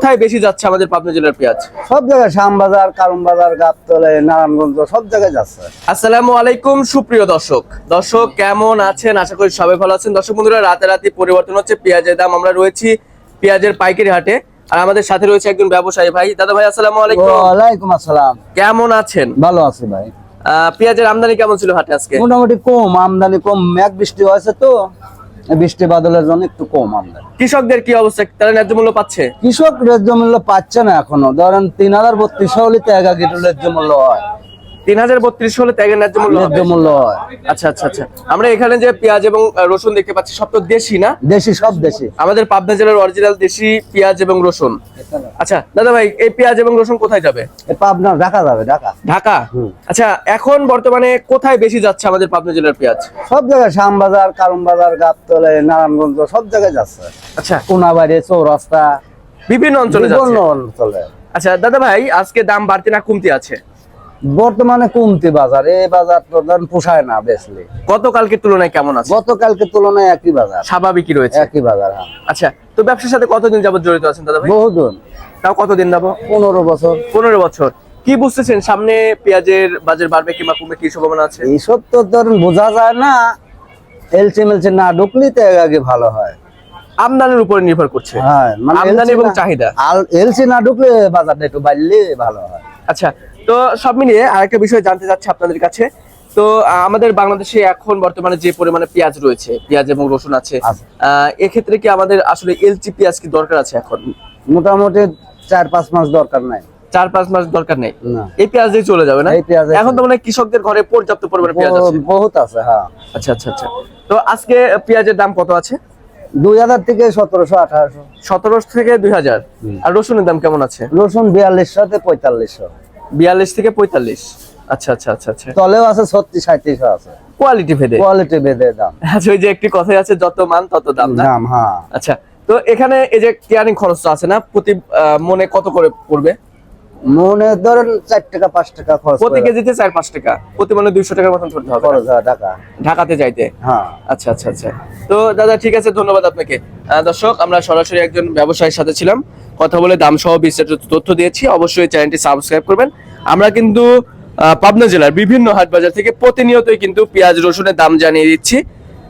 কোথায় বেশি যাচ্ছে আমাদের পাবনা জেলার পেঁয়াজ? সব জায়গায় শ্যামবাজার কারমবাজার গাবতলে নারায়ণগঞ্জ সব জায়গায় যাচ্ছে। আসসালামু আলাইকুম সুপ্রিয় দর্শক। দর্শক কেমন আছেন? আশা করি সবাই ভালো আছেন। দর্শক বন্ধুরা রাতারাতি পরিবর্তন হচ্ছে। পেঁয়াজের দাম আমরা রয়েছি পেঁয়াজের পাইকারি হাটে। আর আমাদের সাথে রয়েছে একজন ব্যবসায়ী ভাই। দাদা ভাই আসসালামু আলাইকুম। ওয়ালাইকুম আসসালাম। কেমন আছেন? ভালো আছি ভাই। আহ, পেঁয়াজের আমদানি কেমন ছিল হাটে আজকে? মোটামুটি কম আমদানি কম। মেঘ বৃষ্টি হয়েছে তো। বৃষ্টি বাদলের জন্য একটু কম আমদানি কৃষকদের কি অবস্থা? তারা ন্যায্য মূল্য পাচ্ছে? কৃষক ন্যায্য মূল্য পাচ্ছে না এখনও। ধরেন তিন হাজার বত্রিশ হলে তো এক আগে ন্যায্য মূল্য হয়। তিন হাজার বত্রিশ হলে ত্যাগের ন্যায্য মূল্য ন্যায্য মূল্য হয়। আচ্ছা আচ্ছা আচ্ছা। আমরা এখানে যে পেঁয়াজ এবং রসুন দেখতে পাচ্ছি সব তো দেশি না? দেশি সব দেশি। আমাদের পাবনা জেলার অরিজিনাল দেশি পেঁয়াজ এবং রসুন। আচ্ছা দাদা ভাই এই পেঁয়াজ এবং রসুন কোথায় যাবে? পাবনা ঢাকা যাবে ঢাকা। ঢাকা? আচ্ছা এখন বর্তমানে কোথায় বেশি যাচ্ছে আমাদের পাবনা জেলার পেঁয়াজ? সব জায়গায় শ্যামবাজার কারমবাজার গাবতলে নারায়ণগঞ্জ সব জায়গায় যাচ্ছে। আচ্ছা। কোনাবাড়ি চৌরাস্তা বিভিন্ন অঞ্চলে বিভিন্ন অঞ্চলে। আচ্ছা দাদা ভাই আজকে দাম বাড়তি না কমতি আছে? বর্তমানে কমতি বাজার এই বাজার তো ধরেন পোষায় না বেশলি গতকালকের তুলনায় কেমন আছে? গতকালকে তুলনায় একই বাজার। স্বাভাবিকই রয়েছে। একই বাজার হ্যাঁ। আচ্ছা তো ব্যবসার সাথে কতদিন যাবত জড়িত আছেন দাদা ভাই বহুদিন। তাও কতদিন যাব? পনেরো বছর। পনেরো বছর। কি বুঝতেছেন? সামনে পেঁয়াজের বাজার বাড়বে কিংবা কমবে কি সম্ভাবনা আছে? এইসব তো ধরেন বোঝা যায় না। এলচি মেলচি না ঢুকলি তো আগে ভালো হয়। আমদানির উপরে নির্ভর করছে। হ্যাঁ আমদানি এবং চাহিদা। এলসি না ঢুকলে বাজারটা একটু বাড়লে ভালো হয়। আচ্ছা তো সব মিলিয়ে আরেকটা বিষয় জানতে চাচ্ছি আপনাদের কাছে। তো আমাদের বাংলাদেশে এখন বর্তমানে যে পরিমাণে পেঁয়াজ রয়েছে পেঁয়াজ এবং রসুন আছে এক্ষেত্রে কি আমাদের আসলে এলচি পেঁয়াজ কি দরকার আছে এখন? মোটামুটি চার পাঁচ মাস দরকার নাই। চার পাঁচ মাস দরকার নেই। এই পেঁয়াজ দিয়ে চলে যাবে না? এখন তো মানে কৃষকদের ঘরে পর্যাপ্ত পরিমাণে পেঁয়াজ আছে। বহুত আছে হ্যাঁ। আচ্ছা আচ্ছা আচ্ছা। তো আজকে পেঁয়াজের দাম কত আছে? দুই হাজার থেকে সতেরোশো আঠারোশো। সতেরো থেকে দুই হাজার। আর রসুনের দাম কেমন আছে? রসুন বিয়াল্লিশশো থেকে পঁয়তাল্লিশশো। বিয়াল্লিশ থেকে পঁয়তাল্লিশ। আচ্ছা আচ্ছা আচ্ছা আচ্ছা। তলেও আছে ছত্রিশ সাঁত্রিশও আছে। কোয়ালিটি ভেদে। কোয়ালিটি ভেদে দাম। আচ্ছা ওই যে একটি কথাই আছে যত মান তত দাম না? দাম হ্যাঁ। আচ্ছা তো এখানে এই যে কেয়ারিং খরচ আছে না প্রতি মনে কত করে পড়বে? মনে ধরেন চার টাকা পাঁচ টাকা খরচ প্রতি কেজিতে চার পাঁচ টাকা। প্রতি মনে দুইশো টাকার মতন ধরতে হবে টাকা। ঢাকাতে যাইতে? হ্যাঁ। আচ্ছা আচ্ছা আচ্ছা। তো দাদা ঠিক আছে ধন্যবাদ আপনাকে। দর্শক আমরা সরাসরি একজন ব্যবসায়ীর সাথে ছিলাম। কথা বলে দাম সহ বিস্তারিত তথ্য দিয়েছি। অবশ্যই চ্যানেলটি সাবস্ক্রাইব করবেন। আমরা কিন্তু পাবনা জেলার বিভিন্ন হাট বাজার থেকে প্রতিনিয়তই কিন্তু পেঁয়াজ রসুনের দাম জানিয়ে দিচ্ছি।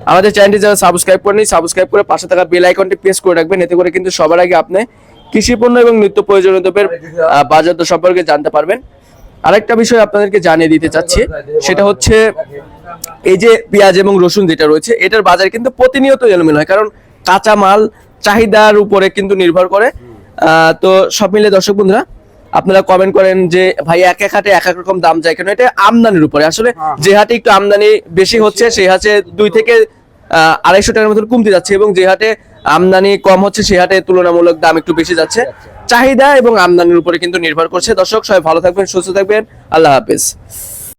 আমাদের চ্যানেলটি যারা সাবস্ক্রাইব করেনি সাবস্ক্রাইব করে পাশে থাকা বেল আইকনটি প্রেস করে রাখবেন এতে করে কিন্তু সবার আগে আপনি কৃষি পণ্য এবং নিত্য প্রয়োজনীয় দ্রব্যের বাজার দর সম্পর্কে জানতে পারবেন। আরেকটা বিষয় আপনাদেরকে জানিয়ে দিতে চাচ্ছি সেটা হচ্ছে এই যে পেঁয়াজ এবং রসুন যেটা রয়েছে এটার বাজার কিন্তু প্রতিনিয়ত এলোমেলো হয় কারণ কাঁচা মাল চাহিদার উপরে কিন্তু নির্ভর করে। আহ, তো সব মিলে দর্শক বন্ধুরা আপনারা কমেন্ট করেন যে ভাই এক এক হাটে এক এক রকম দাম যায় কেন? এটা আমদানির উপরে। আসলে যে হাটে একটু আমদানি বেশি হচ্ছে সেই হাটে দুই থেকে আহ, আড়াইশো টাকার মতন কমতে যাচ্ছে এবং যে হাটে আমদানি কম হচ্ছে সে হাটে তুলনামূলক দাম একটু বেশি যাচ্ছে। চাহিদা এবং আমদানির উপরে কিন্তু নির্ভর করছে। দর্শক সবাই ভালো থাকবেন সুস্থ থাকবেন। আল্লাহ হাফেজ।